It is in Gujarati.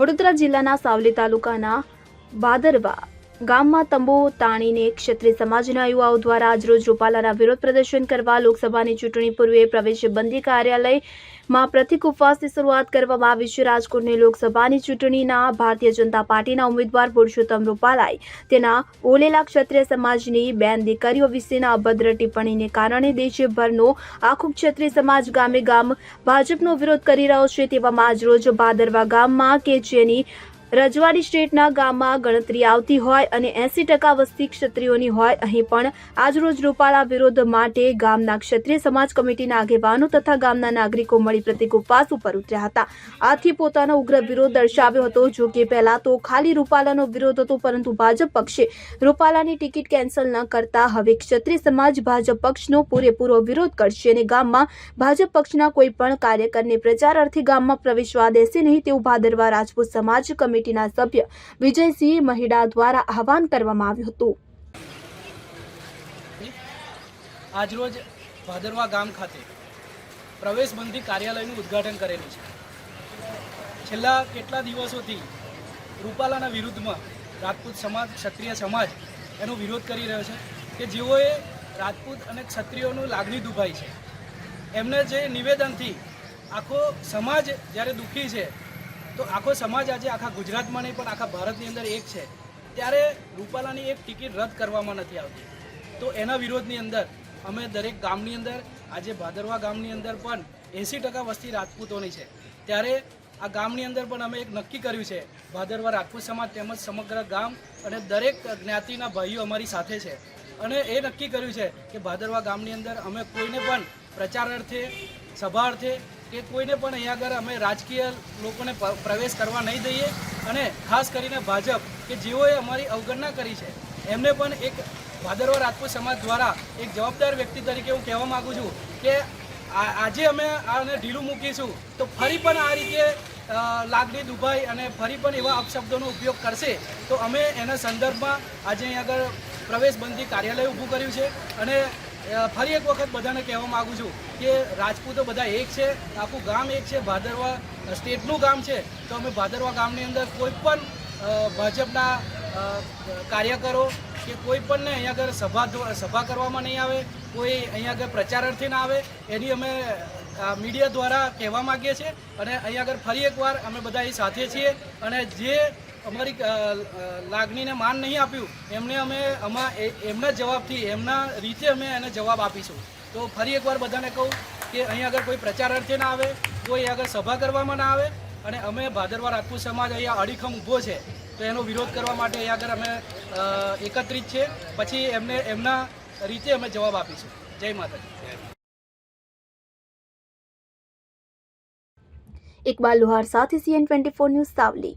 વડોદરા જિલ્લાના સાવલી તાલુકાના ભાદરવા ગામમાં તંબુ તાણીને ક્ષત્રિય સમાજના યુવાઓ દ્વારા આજરોજ રૂપાલાના વિરોધ પ્રદર્શન કરવા લોકસભાની ચૂંટણી પૂર્વે પ્રવેશ બંધી કાર્યાલયમાં પ્રતિક ઉપવાસની શરૂઆત કરવામાં આવી છે. રાજકોટની લોકસભાની ચૂંટણીના ભારતીય જનતા પાર્ટીના ઉમેદવાર પુરુષોત્તમ રૂપાલાએ તેના ઓલેલા ક્ષત્રિય સમાજની બેન દીકરીઓ વિશેના અભદ્ર ટિપ્પણીને કારણે દેશભરનો આખું ક્ષત્રિય સમાજ ગામે ગામ ભાજપનો વિરોધ કરી રહ્યો છે. તેવામાં આજરોજ ભાદરવા ગામમાં કે જેની રજવાડી સ્ટેટના ગામમાં ગણતરી આવતી હોય અને એસી ટકા વસ્તી ક્ષત્રિયોની હોય, અહીં પણ આજરોજ રૂપાલા વિરોધ માટે ગામના ક્ષત્રિય સમાજ કમિટીના આગેવાનો તથા ગામના નાગરિકો મળી પ્રતિક ઉપવાસ ઉપર ઉતર્યા હતા. આથી પોતાનો ઉગ્ર વિરોધ દર્શાવ્યો હતો. જો કે પહેલા તો ખાલી રૂપાલાનો વિરોધ હતો, પરંતુ ભાજપ પક્ષે રૂપાલાની ટિકિટ કેન્સલ ન કરતા હવે ક્ષત્રિય સમાજ ભાજપ પક્ષનો પૂરેપૂરો વિરોધ કરશે અને ગામમાં ભાજપ પક્ષના કોઈ પણ કાર્યકરને પ્રચાર અર્થે ગામમાં પ્રવેશવા દેશે નહીં તેવું ભાદરવા રાજપૂત સમાજ કમિટીના સભ્ય વિજયસિંહ મહિડા દ્વારા આહવાન કરવામાં આવ્યું હતું. આજરોજ ભાદરવા ગામ ખાતે પ્રવેશબંધી કાર્યાલયનું ઉદ્ઘાટન કરેલું છે. છેલ્લા કેટલા દિવસોથી રૂપાલાના વિરુદ્ધમાં રાજપૂત સમાજ, ક્ષત્રિય સમાજ એનો વિરોધ કરી રહ્યો છે કે જેઓએ રાજપૂત અને ક્ષત્રિયોનું લાગણી દુભાઈ છે. એમને જે નિવેદનથી આખો સમાજ જ્યારે દુઃખી છે તો આખો સમાજ આજે આખા ગુજરાતમાં નહીં, પણ આખા ભારતની અંદર એક છે. ત્યારે રૂપાલાની એક ટિકિટ રદ કરવામાં નથી આવતી. તો એના વિરોધની અંદર અમે દરેક ગામની અંદર, આજે ભાદરવા ગામની અંદર પણ એંસી ટકા વસ્તી રાજપૂતોની છે. ત્યારે આ ગામની અંદર પણ અમે એક નક્કી કર્યું છે, ભાદરવા રાજપૂત સમાજ તેમજ સમગ્ર ગામ અને દરેક જ્ઞાતિના ભાઈઓ અમારી સાથે છે. અને એ નક્કી કર્યું છે કે ભાદરવા ગામની અંદર અમે કોઈને પણ પ્રચાર અર્થે સભા અર્થે કે કોઈને પણ અહીંયા આગળ અમે રાજકીય લોકોને પ્રવેશ કરવા નહીં દઈએ અને ખાસ કરીને ભાજપ, કે જેઓએ અમારી અવગણના કરી છે, એમને પણ એક ભાદરવા રાજપૂત સમાજ દ્વારા એક જવાબદાર વ્યક્તિ તરીકે હું કહેવા માગું છું કે આજે અમે આને ઢીલું મૂકીશું તો ફરી પણ આ રીતે લાગણી દુભાઈ અને ફરી પણ એવા અપશબ્દોનો ઉપયોગ કરશે, તો અમે એના સંદર્ભમાં આજે અહીં આગળ પ્રવેશબંધી કાર્યાલય ઊભું કર્યું છે અને ફરી એક વખત બધાને કહેવા માગું છું કે રાજપૂતો બધા એક છે, આખું ગામ એક છે, ભાદરવા સ્ટેટનું ગામ છે. તો અમે ભાદરવા ગામની અંદર કોઈ પણ ભાજપના કાર્યકરો કે કોઈ પણને અહીંયા આગળ સભા સભા કરવામાં નહીં આવે, કોઈ અહીંયા આગળ પ્રચારાર્થી ના આવે, એની અમે મીડિયા દ્વારા કહેવા માગીએ છીએ. અને અહીંયા આગળ ફરી એકવાર અમે બધા એ સાથે છીએ. અને જે અમારી લાગણીને માન નહીં આપ્યું, એમને અમે, અમા એમના જવાબથી, એમના રીતે અમે એને જવાબ આપીશું. તો ફરી એકવાર બધાને કહું કે અહીંયા આગળ કોઈ પ્રચાર અર્થે ના આવે, કોઈ આગળ સભા કરવામાં ના આવે, અને અમે ભાદરવા રાજપૂત સમાજ અહીંયા અડીખમ ઊભો છે, તો એનો વિરોધ કરવા માટે અહીંયા આગળ અમે એકત્રિત છે, પછી એમને, એમના રીતે અમે જવાબ આપીશું. જય માતાજી. ઇકબાલ લુહાર સાથે CN twenty four news Savli.